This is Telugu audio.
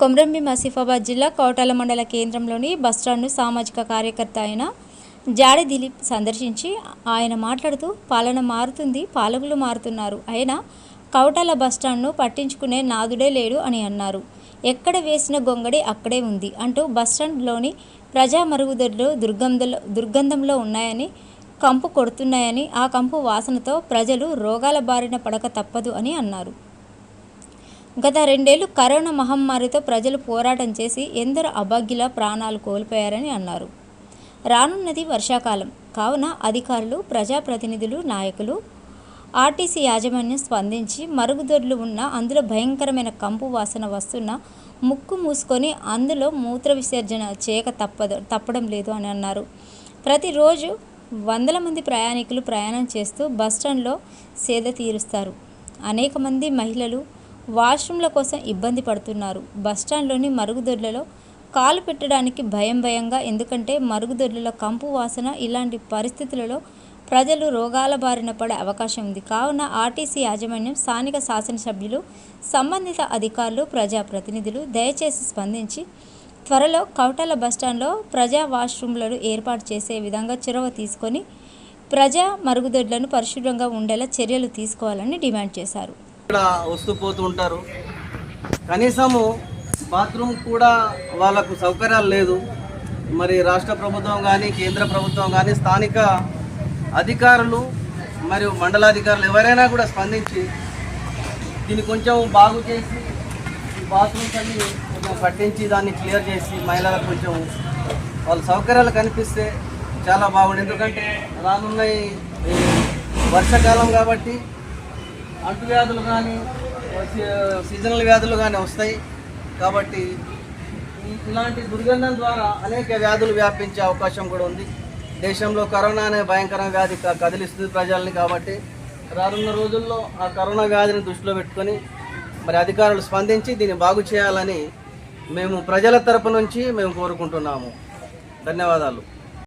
కొమ్రంభీం ఆసిఫాబాద్ జిల్లా కోటాల మండల కేంద్రంలోని బస్టాండ్ను సామాజిక కార్యకర్త అయిన జాడి దిలీప్ సందర్శించి ఆయన మాట్లాడుతూ పాలన మారుతుంది పాలకులు మారుతున్నారు. అయినా కవటాల బస్టాండ్ను పట్టించుకునే నాదుడే లేడు అని అన్నారు. ఎక్కడ వేసిన గొంగడి అక్కడే ఉంది అంటూ బస్టాండ్లోని ప్రజా మరుగుదొడ్లు దుర్గంధంలో దుర్గంధంలో ఉన్నాయని కంపు కొడుతున్నాయని ఆ కంపు వాసనతో ప్రజలు రోగాల బారిన పడక తప్పదు అని అన్నారు. గత రెండేళ్ళు కరోనా మహమ్మారితో ప్రజలు పోరాటం చేసి ఎందరో అభాగ్యుల ప్రాణాలు కోల్పోయారని అన్నారు. రానున్నది వర్షాకాలం. కావున అధికారులు ప్రజాప్రతినిధులు నాయకులు ఆర్టీసీ యాజమాన్యం స్పందించి మరుగుదొడ్లు ఉన్న అందులో భయంకరమైన కంపు వాసన వస్తున్న ముక్కు మూసుకొని అందులో మూత్ర విసర్జన చేయక తప్పదు తప్పడం లేదు అని అన్నారు. ప్రతిరోజు వందల మంది ప్రయాణికులు ప్రయాణం చేస్తూ బస్టాండ్లో సేద తీరుస్తారు. అనేక మంది మహిళలు వాష్రూమ్ల కోసం ఇబ్బంది పడుతున్నారు. బస్టాండ్లోని మరుగుదొడ్లలో కాలు పెట్టడానికి భయం భయంగా ఎందుకంటే మరుగుదొడ్లలో కంపు వాసన ఇలాంటి పరిస్థితులలో ప్రజలు రోగాల బారిన పడే అవకాశం ఉంది. కావున ఆర్టీసీ యాజమాన్యం స్థానిక శాసనసభ్యులు సంబంధిత అధికారులు ప్రజాప్రతినిధులు దయచేసి స్పందించి త్వరలో కౌటల బస్టాండ్లో ప్రజా వాష్రూమ్లను ఏర్పాటు చేసే విధంగా చొరవ తీసుకొని ప్రజా మరుగుదొడ్లను పరిశుభ్రంగా ఉండేలా చర్యలు తీసుకోవాలని డిమాండ్ చేశారు. ఇక్కడ వస్తూ పోతూ ఉంటారు. కనీసము బాత్రూమ్ కూడా వాళ్ళకు సౌకర్యాలు లేదు. మరి రాష్ట్ర ప్రభుత్వం కానీ కేంద్ర ప్రభుత్వం కానీ స్థానిక అధికారులు మరియు మండలాధికారులు ఎవరైనా కూడా స్పందించి దీన్ని కొంచెం బాగు చేసి బాత్రూమ్స్ అన్ని కొంచెం కట్టించి దాన్ని క్లియర్ చేసి మహిళలకు కొంచెం వాళ్ళ సౌకర్యాలు కనిపిస్తే చాలా బాగుంది ఎందుకంటే రానున్న వర్షాకాలం కాబట్టి అంటువ్యాధులు కానీ సీజనల్ వ్యాధులు కానీ వస్తాయి. కాబట్టి ఇలాంటి దుర్గంధం ద్వారా అనేక వ్యాధులు వ్యాపించే అవకాశం కూడా ఉంది. దేశంలో కరోనా అనే భయంకర వ్యాధి కదిలిస్తుంది ప్రజల్ని కాబట్టి రానున్న రోజుల్లో ఆ కరోనా వ్యాధిని దృష్టిలో పెట్టుకొని మరి అధికారులు స్పందించి దీన్ని బాగు చేయాలని మేము ప్రజల తరపు నుంచి మేము కోరుకుంటున్నాము. ధన్యవాదాలు.